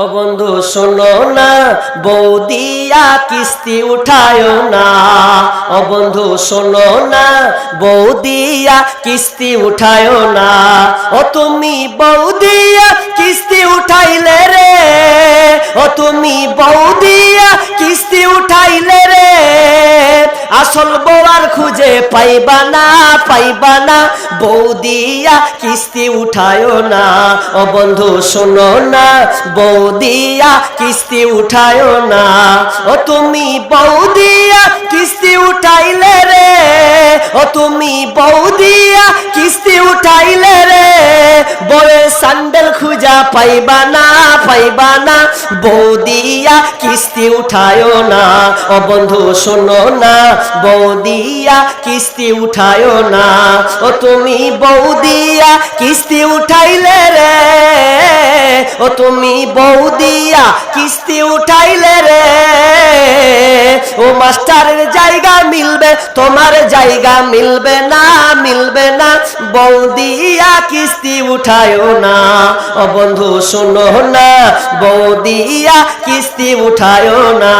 ও বন্ধু, শোনো না, বৌদিয়া কিস্তি উঠায় না। ও বন্ধু, শোনো না, বৌদিয়া কিস্তি উঠায় না। ও তুমি বৌদিয়া কিস্তি উঠাইলে রে, ও তুমি বৌদিয়া আসল বউয়ার খুঁজে পাইবা না পাইবা না। বৌদিয়া কিস্তি উঠায় না। ও বন্ধু, শোনো না। বৌদিয়া কিস্তি উঠায় না। ও তুমি বৌদিয়া কিস্তি উঠাইলে রে। ও তুমি বৌদিয়া কিস্তি উঠাইলে রে স্যান্ডেল খুঁজা পাইবা না পাইবা না। বৌদিয়া কিস্তি উঠায় না। ও বন্ধু, শোনো না। বৌদিয়া কিস্তি উঠায় না। ও তুমি বৌদিয়া কিস্তি উঠাইলে রে। ও তুমি বৌদিয়া কিস্তি উঠাইলে রে। ও মাস্টারের জায়গা মিলবে, তোমার জায়গা মিলবে না মিলবে না। বৌদিয়া কিস্তি উঠায়ও না। ও বন্ধু, শোনো না বৌদিয়া কিস্তি উঠায় না।